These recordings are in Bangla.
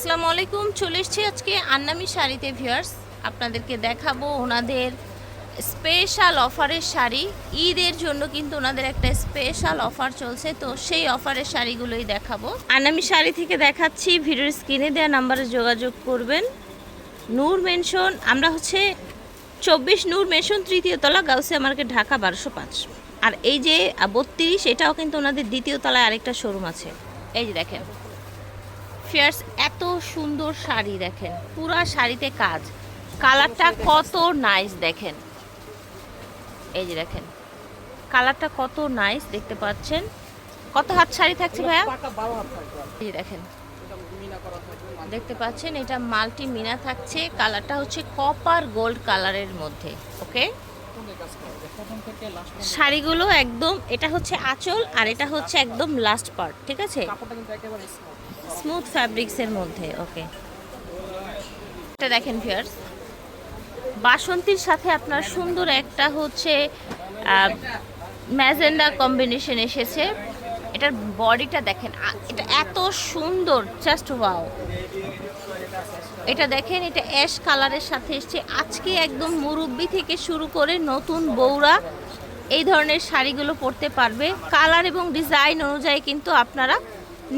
আসসালামু আলাইকুম, চলে এসেছি আজকে আন্নামি শাড়িতে ভিউয়ার্স আপনাদেরকে দেখাবো ওনাদের স্পেশাল অফারের শাড়ি। ঈদের জন্য কিন্তু ওনাদের একটা স্পেশাল অফার চলছে, তো সেই অফারের শাড়িগুলোই দেখাবো। আন্নামি শাড়ি থেকে দেখাচ্ছি ভিডিওর স্ক্রিনে দেওয়া নাম্বারে যোগাযোগ করবেন। নূর মেনশন, আমরা হচ্ছে চব্বিশ নূর মেনশন, তৃতীয় তলা, গাউসিয়া মার্কেট, ঢাকা, বারোশো পাঁচ। আর এই যে বত্রিশ, এটাও কিন্তু ওনাদের দ্বিতীয় তলায় আরেকটা শোরুম আছে। এই যে দেখেন। ফিয়ার্স এত সুন্দর শাড়ি দেখেন, পুরা শাড়িতে কাজ। কালারটা কত নাইস দেখেন। এই যে দেখেন, কালারটা কত নাইস দেখতে পাচ্ছেন। কত হাত শাড়ি থাকছে ভাইয়া? এই দেখেন, দেখতে পাচ্ছেন এটা মাল্টি মিনা থাকছে, কালারটা হচ্ছে কপার গোল্ড কালারের মধ্যে ওকে শাড়িগুলো একদম, এটা হচ্ছে আঁচল আর এটা হচ্ছে একদম লাস্ট পার্ট ঠিক আছে? স্মুথ ফ্যাব্রিক্সের মধ্যে ওকে এটা দেখেন ভিউয়ার্স বাসন্তীর সাথে আপনার সুন্দর একটা হচ্ছে ম্যাজেন্ডা কম্বিনেশন এসেছে। এটার বডিটা দেখেন এটা এত সুন্দর জাস্ট ওয়াও এটা দেখেন, এটা অ্যাশ কালারের সাথে এসছে। আজকে একদম মুরব্বি থেকে শুরু করে নতুন বউরা এই ধরনের শাড়িগুলো পরতে পারবে। কালার এবং ডিজাইন অনুযায়ী কিন্তু আপনারা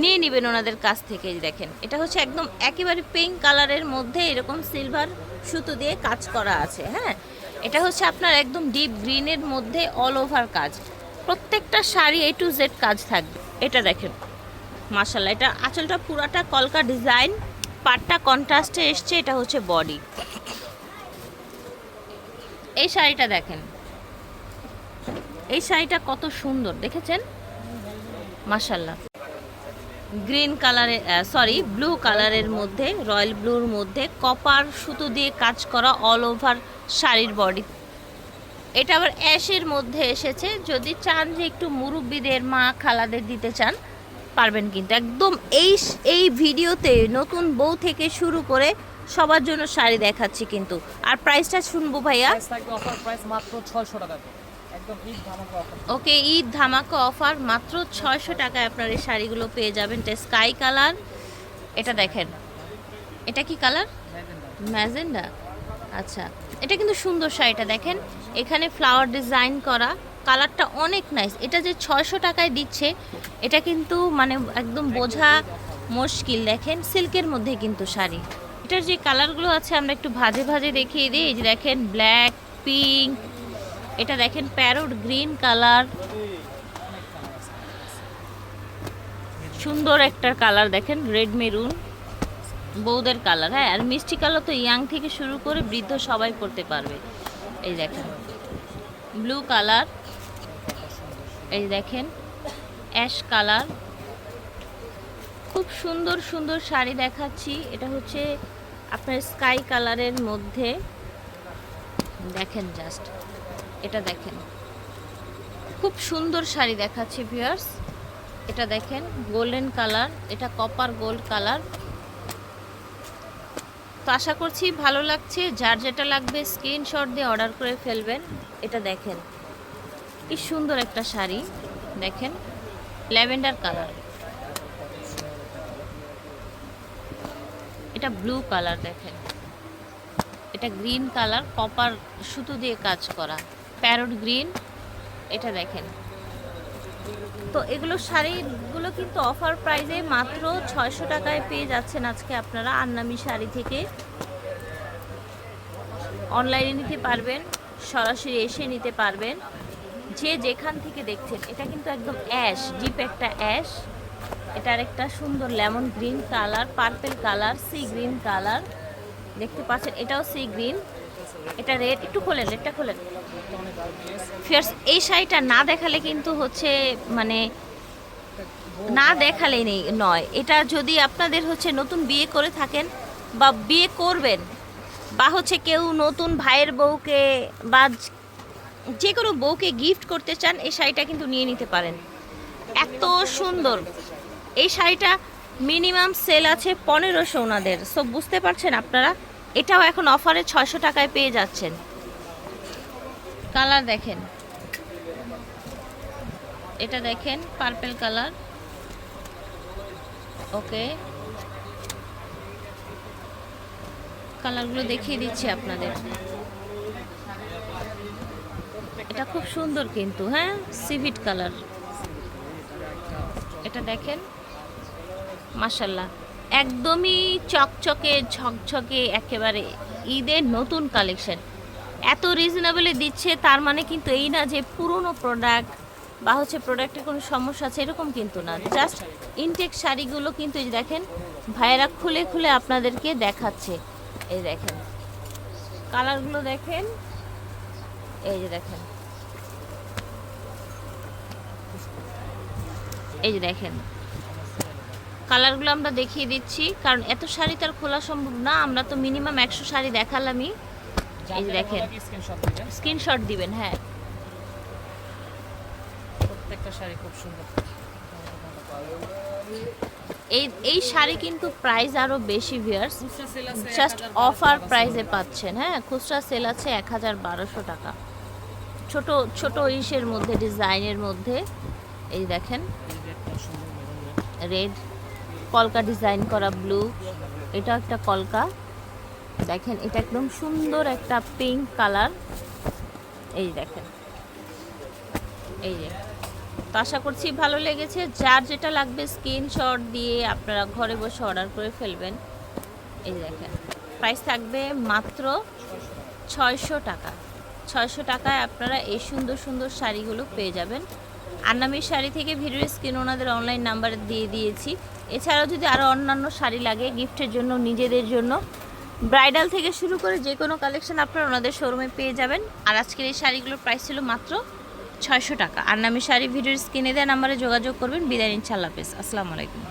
নিয়ে নেবেন ওনাদের কাছ থেকে দেখেন। এটা হচ্ছে একদম একেবারে পিঙ্ক কালারের মধ্যে এরকম সিলভার সুতো দিয়ে কাজ করা আছে হ্যাঁ? এটা হচ্ছে আপনার একদম ডিপ গ্রিনের মধ্যে অল ওভার কাজ। প্রত্যেকটা শাড়ি এ টু জেড কাজ থাকবে। এটা দেখেন। মাসাল্লাহ এটা আঁচলটা পুরাটা কলকা ডিজাইন পাটটা কন্ট্রাস্টে এসছে, এটা হচ্ছে বডি এই শাড়িটা দেখেন। এই শাড়িটা কত সুন্দর, দেখেছেন? মাসাল্লাহ গ্রিন কালারের সরি ব্লু কালারের মধ্যে, রয়্যাল ব্লুর মধ্যে কপার সুতো দিয়ে কাজ করা অল ওভার শাড়ির বডি এটা আবার অ্যাশের মধ্যে এসেছে, যদি চান যে একটু মুরব্বিদের, মা খালাদের দিতে চান, পারবেন কিন্তু। একদম এই এই ভিডিওতে নতুন বউ থেকে শুরু করে সবার জন্য শাড়ি দেখাচ্ছি কিন্তু। আর প্রাইসটা শুনব ভাইয়া? অফার প্রাইস মাত্র 600 টাকা ওকে, ঈদ ধামাকা অফার মাত্র ছয়শো টাকায় আপনার এই শাড়িগুলো পেয়ে যাবেন। এটা স্কাই কালার এটা দেখেন। এটা কি কালার ম্যাজেন্ডা আচ্ছা এটা কিন্তু সুন্দর শাড়িটা দেখেন। এখানে ফ্লাওয়ার ডিজাইন করা কালারটা অনেক নাইস এটা যে ছয়শো টাকায় দিচ্ছে, এটা কিন্তু মানে একদম বোঝা মুশকিল। দেখেন, সিল্কের মধ্যে কিন্তু শাড়ি। এটার যে কালারগুলো আছে, আমরা একটু ভাজে ভাজে দেখিয়ে দিই। এই যে দেখেন ব্ল্যাক পিঙ্ক এটা দেখেন প্যারোট গ্রিন কালার সুন্দর একটা কালার দেখেন রেড মেরুন বৌদের কালার হ্যাঁ আর মিষ্টি কালার তো ইয়াং থেকে শুরু করে বৃদ্ধ সবাই পড়তে পারবে। এই দেখেন ব্লু কালার এই দেখেন অ্যাশ কালার খুব সুন্দর সুন্দর শাড়ি দেখাচ্ছি। এটা হচ্ছে আপনার স্কাই কালারের মধ্যে। দেখেন জাস্ট এটা দেখেন। খুব সুন্দর শাড়ি দেখাচ্ছে ভিউয়ার্স এটা দেখেন গোল্ডেন কালার এটা কপার গোল্ড কালার তো আশা করছি ভালো লাগছে। যার যেটা লাগবে স্ক্রিনশট দিয়ে অর্ডার করে ফেলবেন। এটা দেখেন, কি সুন্দর একটা শাড়ি। দেখেন, ল্যাভেন্ডার কালার এটা ব্লু কালার দেখেন। এটা গ্রিন কালার কপার সুতো দিয়ে কাজ করা। প্যারট গ্রিন, এটা দেখেন। তো এগুলো শাড়িগুলো কিন্তু অফার প্রাইসে মাত্র ছয়শো টাকায় পেয়ে যাচ্ছেন আজকে আপনারা আন্নামি শাড়ি থেকে। অনলাইনে নিতে পারবেন, সরাসরি এসে নিতে পারবেন। যে যেখান থেকে দেখছেন, এটা কিন্তু একদম অ্যাশ, ডিপ একটা অ্যাশ। এটার একটা সুন্দর lemon green colour, purple colour, sea green colour. দেখতে পাচ্ছেন, এটাও সি গ্রিন। এটা রেড একটু খোলেন রেডটা খোলেন। ফিয়ার্স এই শাড়িটা না দেখালে কিন্তু হচ্ছে মানে না দেখালে নেই, নয়। এটা যদি আপনাদের হচ্ছে নতুন বিয়ে করে থাকেন বা বিয়ে করবেন বা হচ্ছে কেউ নতুন ভাইয়ের বউকে বা যে কোনো বউকে গিফট করতে চান, এই শাড়িটা কিন্তু নিয়ে নিতে পারেন। এত সুন্দর। এই শাড়িটা মিনিমাম সেল আছে পনেরোশো ওনাদের। সব বুঝতে পারছেন আপনারা? এটাও এখন অফারে ছয়শো টাকায় পেয়ে যাচ্ছেন। কালার দেখেন। এটা দেখেন পার্পেল কালার ওকে। কালারগুলো দেখিয়ে দিচ্ছি আপনাদের। এটা খুব সুন্দর কিন্তু হ্যাঁ? সিভিট কালার এটা দেখেন মাশাল্লাহ একদমই চকচকে, ঝকঝকে, একেবারে ঈদের নতুন কালেকশন এত রিজনেবলে দিচ্ছে, তার মানে কিন্তু এই না যে পুরনো প্রোডাক্ট বা হচ্ছে প্রোডাক্টের কোনো সমস্যা আছে, এরকম কিন্তু না। জাস্ট ইনটেক শাড়িগুলো কিন্তু দেখেন, ভাইয়েরা খুলে খুলে আপনাদেরকে দেখাচ্ছে। এই দেখেন কালারগুলো দেখেন। এই যে দেখেন। এই যে দেখেন কালারগুলো আমরা দেখিয়ে দিচ্ছি। কারণ এত শাড়ি তার খোলা সম্ভব না আমরা তো মিনিমাম একশো শাড়ি দেখালামই। এই দেখেন। স্ক্রিনশট দিবেন হ্যাঁ। প্রত্যেকটা শাড়ি খুব সুন্দর। এই এই শাড়ি কিন্তু প্রাইস আরও বেশি ভিয়ার্স খুচরা সেল আছে জাস্ট অফার প্রাইসে পাচ্ছেন হ্যাঁ। খুচরা সেল আছে এক হাজার বারোশো টাকা। ছোট ছোট ইসের মধ্যে ডিজাইনের মধ্যে। এই দেখেন। রেড। কলকা ডিজাইন করা ব্লু। এটা একটা কলকা। দেখেন, এটা একদম সুন্দর একটা পিঙ্ক কালার এই দেখেন। এই যে। তো আশা করছি ভালো লেগেছে। যার যেটা লাগবে স্ক্রিনশট দিয়ে আপনারা ঘরে বসে অর্ডার করে ফেলবেন। এই দেখেন। প্রাইস থাকবে মাত্র ছয়শো টাকা। ছয়শো টাকায় আপনারা এই সুন্দর সুন্দর শাড়িগুলো পেয়ে যাবেন। আন্নামির শাড়ি থেকে ভিডিও স্ক্রিন ওনাদের অনলাইন নাম্বার দিয়ে দিয়েছি। এছাড়াও যদি আরও অন্যান্য শাড়ি লাগে গিফটের জন্য, নিজেদের জন্য ব্রাইডাল থেকে শুরু করে যে কোনো কালেকশন আপনারা ওনাদের শোরুমে পেয়ে যাবেন। আর আজকের এই শাড়িগুলোর প্রাইস ছিল মাত্র ছয়শো টাকা। আর নামি শাড়ি ভিডিওর স্ক্রিনে দেওয়া নাম্বারে যোগাযোগ করবেন। বিদায় ইনশাল্লাহ হাফেজ। আসসালামু আলাইকুম।